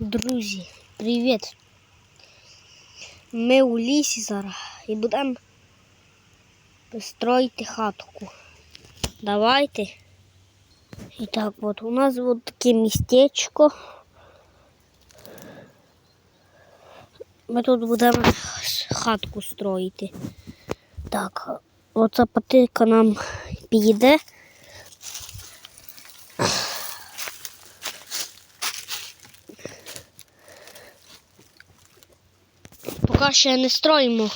Друзі, привіт! Ми у лісі зараз і будемо строїти хатку. Давайте. І так, от у нас от таке містечко. Ми тут будемо хатку строїти. Так, оця патика нам підійде. Поки ще не строїмо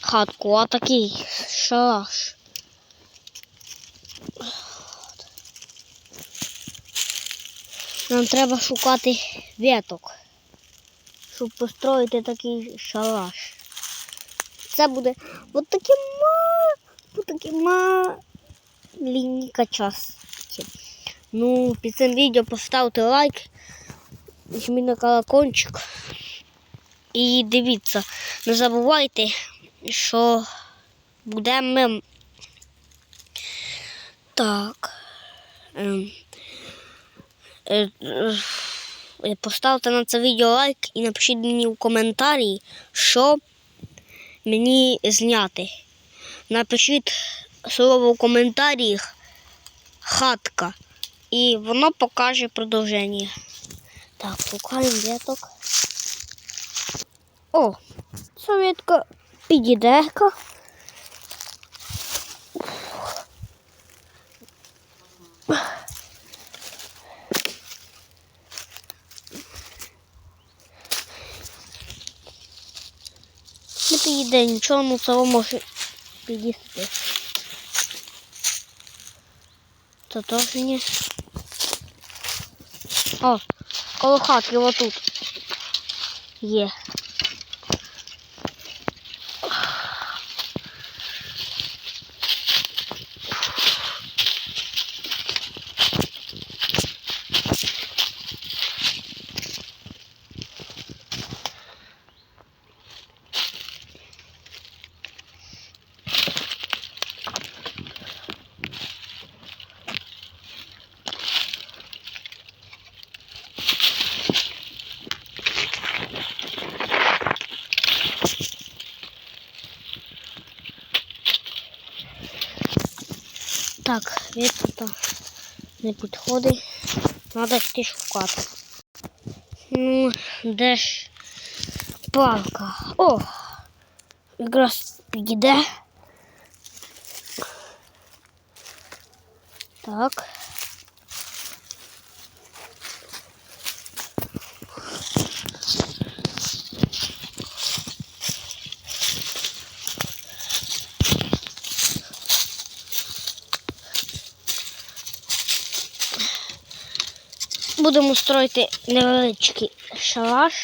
хатку, а такий шалаш. Нам треба шукати веток, щоб построїти такий шалаш. Це буде от таке ма, маленька час. Ну, під цим відео поставте лайк, жміть на колокольчик. І дивіться, не забувайте, що будемо так. Ем, е, е, Поставте на це відео лайк і напишіть мені в коментарі, що мені зняти. Напишіть слово в коментарях хатка. І воно покаже продовження. Так, шукаємо веток. О, совєтка підійдека. Не підійде нічого, ну це може підійти. Це теж ні. О, коло хатки отут є. Так, відпута не підходить. Треба йти шукати. Ну, де ж палка? О! Якраз підійде. Так. Будемо строїти невеличкий шалаш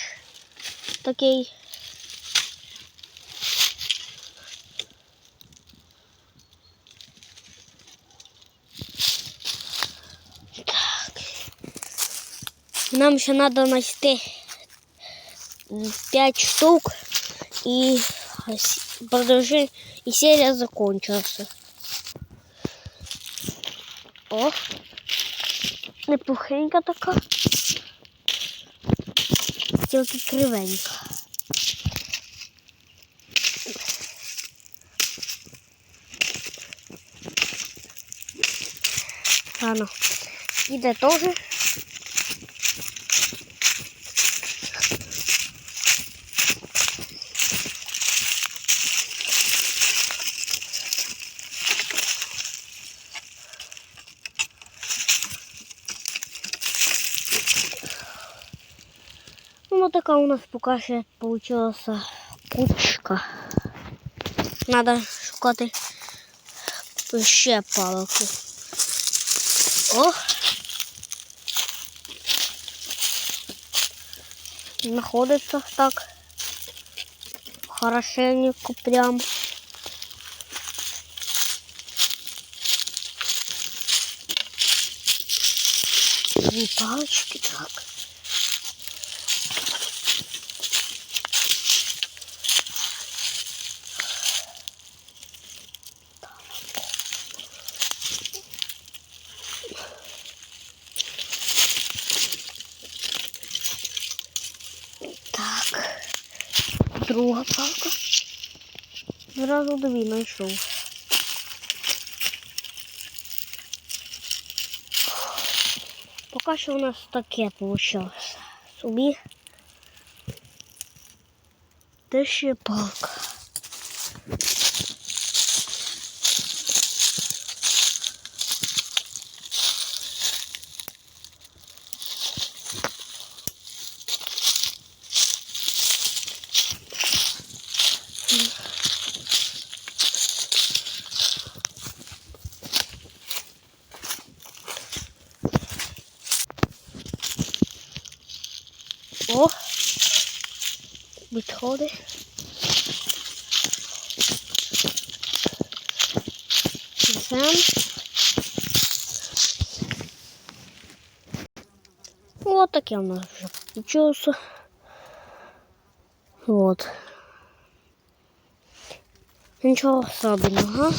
такий. Так. Нам ще треба знайти 5 штук і продовжи і серія закончилася. О! Непухенька така. Тільки кривенька. Ладно, іде теж. Така у нас поки ще получилась кучка. Надо шукати ще палку. О! Знаходиться так. Хорошенько прям. Дві палочки. Так. Друга палка. Зразу дві знайшов. Поки що у нас таке вийшло. Собі. Де ще палка? О! Відходи. Несем. Вот таке у нас вже получилося. Вот. Нічого особенного.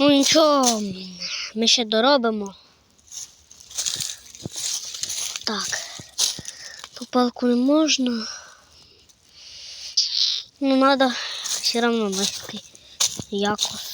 Ну нічого, ми ще доробимо. Так. Ту палку не можна. Ну, треба все одно нести якось.